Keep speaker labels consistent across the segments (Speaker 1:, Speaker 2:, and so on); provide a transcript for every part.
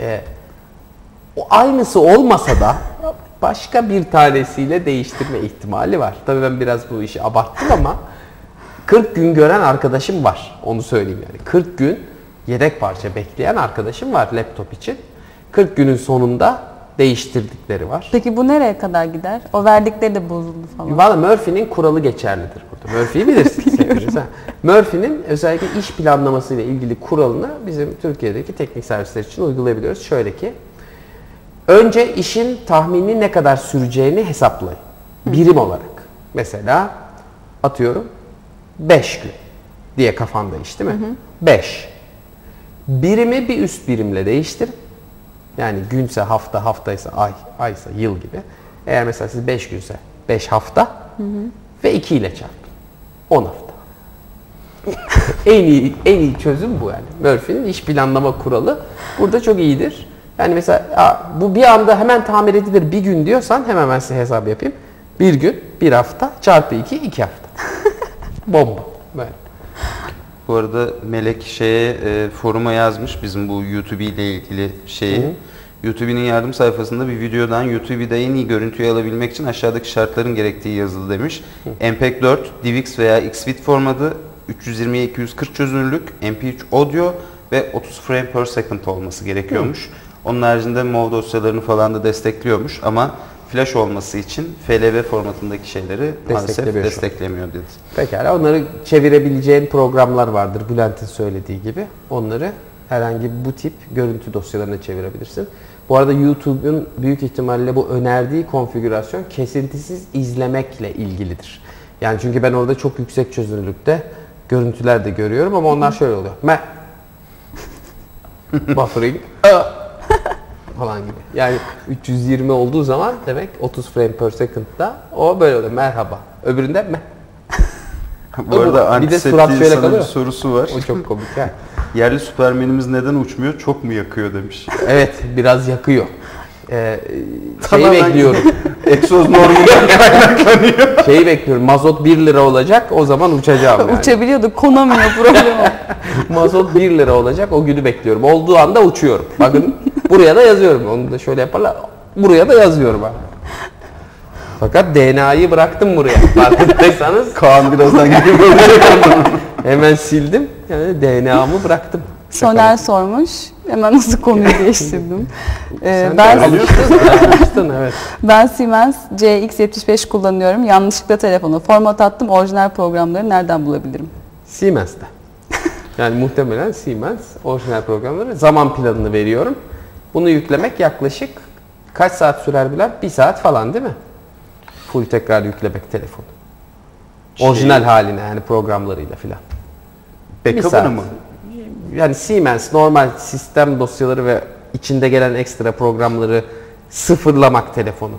Speaker 1: e, o aynısı olmasa da başka bir tanesiyle değiştirme ihtimali var. Tabii ben biraz bu işi abarttım ama 40 gün gören arkadaşım var. Onu söyleyeyim yani. 40 gün yedek parça bekleyen arkadaşım var laptop için. 40 günün sonunda değiştirdikleri var.
Speaker 2: Peki bu nereye kadar gider? O verdikleri de bozuldu falan.
Speaker 1: Valla Murphy'nin kuralı geçerlidir burada. Murphy'yi bilirsiniz hepiniz. ha. Murphy'nin özellikle iş planlaması ile ilgili kuralını bizim Türkiye'deki teknik servisler için uygulayabiliyoruz. Şöyle ki, önce işin tahmini ne kadar süreceğini hesaplayın. Birim olarak. Mesela atıyorum 5 gün diye kafanda iş değil mi? 5. Birimi bir üst birimle değiştirin. Yani günse hafta, haftaysa ay, aysa yıl gibi. Eğer mesela siz 5 günse 5 hafta ve 2 ile çarpın. 10 hafta. en iyi en iyi çözüm bu yani. Murphy'nin iş planlama kuralı burada çok iyidir. Yani mesela "Aa, bu bir anda hemen tamir edilir bir gün diyorsan hemen ben size hesap yapayım. Bir gün, bir hafta çarpı 2, 2 hafta. Bomba. Böyle.
Speaker 3: Bu arada Melek şeye e, foruma yazmış bizim bu YouTube ile ilgili şeyi. YouTube'nin yardım sayfasında bir videodan YouTube'da en iyi görüntüyü alabilmek için aşağıdaki şartların gerektiği yazılı demiş. MPEG 4, DivX veya XVID formatı, 320'ye 240 çözünürlük, MP3 audio ve 30 frame per second olması gerekiyormuş. Onun haricinde MOV dosyalarını falan da destekliyormuş ama flash olması için FLV formatındaki şeyleri maalesef
Speaker 1: desteklemiyor
Speaker 3: dedi.
Speaker 1: Pekala onları çevirebileceğin programlar vardır Bülent'in söylediği gibi. Onları herhangi bu tip görüntü dosyalarına çevirebilirsin. Bu arada YouTube'un büyük ihtimalle bu önerdiği konfigürasyon kesintisiz izlemekle ilgilidir. Yani çünkü ben orada çok yüksek çözünürlükte görüntüler de görüyorum ama onlar şöyle oluyor. Me buffering falan gibi. Yani 320 olduğu zaman demek 30 frame per second'da o böyle oluyor. Merhaba. Öbüründe me
Speaker 3: Bu arada
Speaker 1: Bir de
Speaker 3: Antisep
Speaker 1: surat
Speaker 3: diye
Speaker 1: şöyle
Speaker 3: sana
Speaker 1: kalıyor.
Speaker 3: bir sorusu var.
Speaker 1: O çok komik ha.
Speaker 3: Yerli süpermenimiz neden uçmuyor? Çok mu yakıyor demiş.
Speaker 1: Evet biraz yakıyor. Ee, şeyi
Speaker 3: Tamamen-
Speaker 1: bekliyorum.
Speaker 3: Egzoz normundan kaynaklanıyor.
Speaker 1: şeyi bekliyorum. Mazot 1 lira olacak o zaman uçacağım yani.
Speaker 2: Uçabiliyordu, konamıyor problem o.
Speaker 1: Mazot 1 lira olacak o günü bekliyorum. Olduğu anda uçuyorum. Bakın buraya da yazıyorum. Onu da şöyle yaparlar. Buraya da yazıyorum abi. Fakat DNA'yı bıraktım buraya. Farkındaysanız
Speaker 3: Kaan birazdan gelip
Speaker 1: hemen sildim. Yani DNA'mı bıraktım.
Speaker 2: Soner sormuş. Hemen nasıl konuyu değiştirdim. Ee,
Speaker 1: Sen
Speaker 2: ben
Speaker 1: de alıştın evet.
Speaker 2: ben Siemens CX75 kullanıyorum. Yanlışlıkla telefonu format attım. Orijinal programları nereden bulabilirim?
Speaker 1: Siemens'te. Yani muhtemelen Siemens orijinal programları zaman planını veriyorum. Bunu yüklemek yaklaşık kaç saat sürer bilen? Bir saat falan değil mi? Full tekrar yüklemek telefonu.
Speaker 3: Şey-
Speaker 1: Orijinal haline yani programlarıyla filan.
Speaker 3: Backup'ını mı?
Speaker 1: Yani Siemens normal sistem dosyaları ve içinde gelen ekstra programları sıfırlamak telefonu.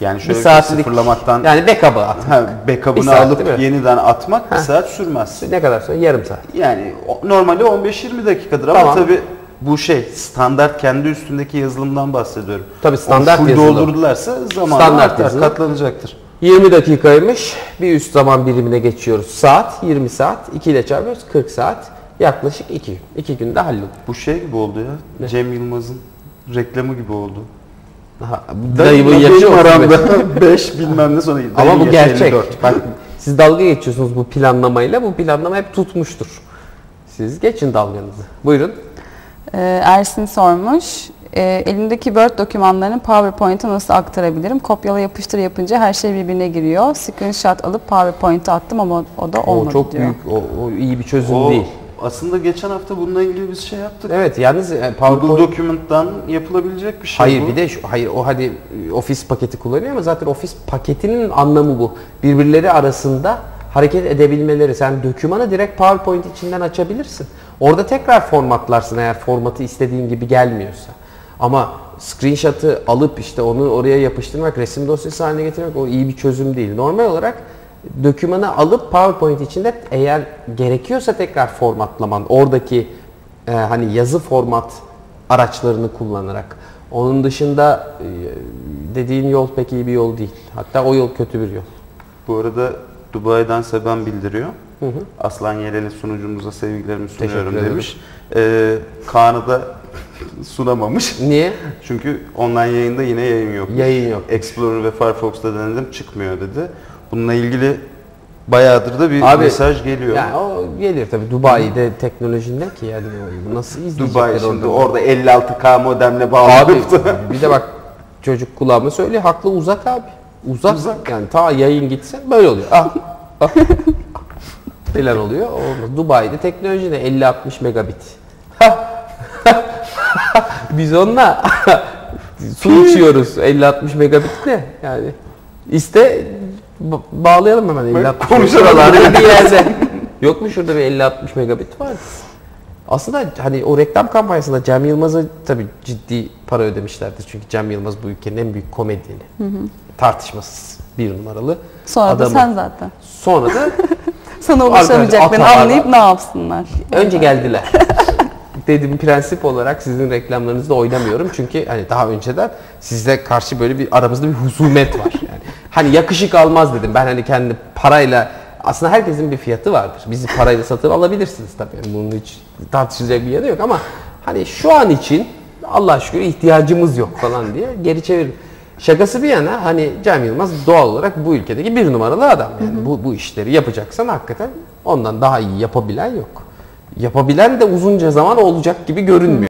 Speaker 3: Yani şöyle
Speaker 1: Bir
Speaker 3: bir
Speaker 1: saatlik-
Speaker 3: sıfırlamaktan
Speaker 1: Yani backup'ı at.
Speaker 3: ha, backup'ını
Speaker 1: saat
Speaker 3: alıp yeniden atmak bir saat sürmez.
Speaker 1: Ne kadar sonra? Yarım saat.
Speaker 3: Yani normali 15-20 dakikadır ama
Speaker 1: Tamam.
Speaker 3: tabi bu şey standart kendi üstündeki yazılımdan bahsediyorum.
Speaker 1: Tabii standart
Speaker 3: full
Speaker 1: yazılım.
Speaker 3: doldurdularsa zamanla
Speaker 1: Standart
Speaker 3: artar,
Speaker 1: yazılım.
Speaker 3: katlanacaktır.
Speaker 1: 20 dakikaymış. Bir üst zaman birimine geçiyoruz. Saat 20 saat. 2 ile çarpıyoruz 40 saat. Yaklaşık 2 gün. 2 günde hallolur.
Speaker 3: Bu şey gibi oldu ya. Cem Yılmaz'ın reklamı gibi oldu.
Speaker 1: Daha- Dayımın yaşı
Speaker 3: benim
Speaker 1: 35.
Speaker 3: aramda 5 bilmem ne sonra.
Speaker 1: Ama bu gerçek.
Speaker 3: 54.
Speaker 1: Bak siz dalga geçiyorsunuz bu planlamayla. Bu planlama hep tutmuştur. Siz geçin dalganızı. Buyurun.
Speaker 2: Ee, Ersin sormuş. Ee, elimdeki Word dokümanlarını PowerPoint'e nasıl aktarabilirim? Kopyala yapıştır yapınca her şey birbirine giriyor. Screenshot alıp PowerPoint'e attım ama o da olmadı
Speaker 1: o çok
Speaker 2: diyor.
Speaker 1: büyük, o, o iyi bir çözüm
Speaker 3: O,
Speaker 1: değil.
Speaker 3: aslında geçen hafta bununla ilgili biz şey yaptık.
Speaker 1: Evet yalnız e,
Speaker 3: Google
Speaker 1: PowerPoint
Speaker 3: Document'tan yapılabilecek bir şey
Speaker 1: Hayır
Speaker 3: bu.
Speaker 1: bir de şu, hayır o hadi e, ofis paketi kullanıyor ama zaten ofis paketinin anlamı bu. Birbirleri arasında hareket edebilmeleri. Sen dokümanı direkt PowerPoint içinden açabilirsin. Orada tekrar formatlarsın eğer formatı istediğin gibi gelmiyorsa. Ama screenshot'ı alıp işte onu oraya yapıştırmak, resim dosyası haline getirmek o iyi bir çözüm değil. Normal olarak dokümanı alıp PowerPoint içinde eğer gerekiyorsa tekrar formatlaman, oradaki e, hani yazı format araçlarını kullanarak. Onun dışında e, dediğin yol pek iyi bir yol değil. Hatta o yol kötü bir yol.
Speaker 3: Bu arada Dubai'den Seben bildiriyor. Aslan Yereli sunucumuza sevgilerimi sunuyorum demiş. Ee, Kaan'ı da sunamamış.
Speaker 1: Niye?
Speaker 3: Çünkü online yayında yine yayın yok.
Speaker 1: Yayın yok.
Speaker 3: Explorer ve Firefox'ta denedim çıkmıyor dedi. Bununla ilgili bayağıdır da bir
Speaker 1: Abi,
Speaker 3: mesaj geliyor.
Speaker 1: Yani o gelir tabii Dubai'de teknoloji ne ki yani nasıl izleyecekler
Speaker 3: Dubai şimdi
Speaker 1: orada?
Speaker 3: orada 56K modemle
Speaker 1: Abi
Speaker 3: da
Speaker 1: bir de bak çocuk kulağıma söylüyor haklı uzak abi. Uzak.
Speaker 3: Uzak.
Speaker 1: Yani ta yayın gitse böyle oluyor. Ah, ah, falan oluyor. Olmaz. Dubai'de teknoloji ne? 50-60 megabit. Biz onunla su içiyoruz. 50-60 megabit ne? Yani iste ba- bağlayalım hemen 50-60
Speaker 3: konuşalım.
Speaker 1: Şuralarda bir yerde. Yok mu şurada bir 50-60 megabit var? Aslında hani o reklam kampanyasında Cem Yılmaz'a tabii ciddi para ödemişlerdir. Çünkü Cem Yılmaz bu ülkenin en büyük komedyeni. Tartışmasız bir numaralı.
Speaker 2: Sonra da
Speaker 1: adamı.
Speaker 2: sen zaten.
Speaker 1: Sonra da
Speaker 2: Sana ulaşamayacaklarını
Speaker 1: atalarla-
Speaker 2: anlayıp ne yapsınlar?
Speaker 1: önce geldiler. Dedim prensip olarak sizin reklamlarınızda oynamıyorum. Çünkü hani daha önceden size karşı böyle bir aramızda bir husumet var. Yani hani yakışık almaz dedim. Ben hani kendi parayla aslında herkesin bir fiyatı vardır. Bizi parayla satın alabilirsiniz tabii. Yani bunun hiç tartışılacak bir yanı yok ama hani şu an için Allah şükür ihtiyacımız yok falan diye geri çevir. Şakası bir yana hani Cem Yılmaz doğal olarak bu ülkedeki bir numaralı adam. Yani bu, bu işleri yapacaksan hakikaten ondan daha iyi yapabilen yok. Yapabilen de uzunca zaman olacak gibi görünmüyor.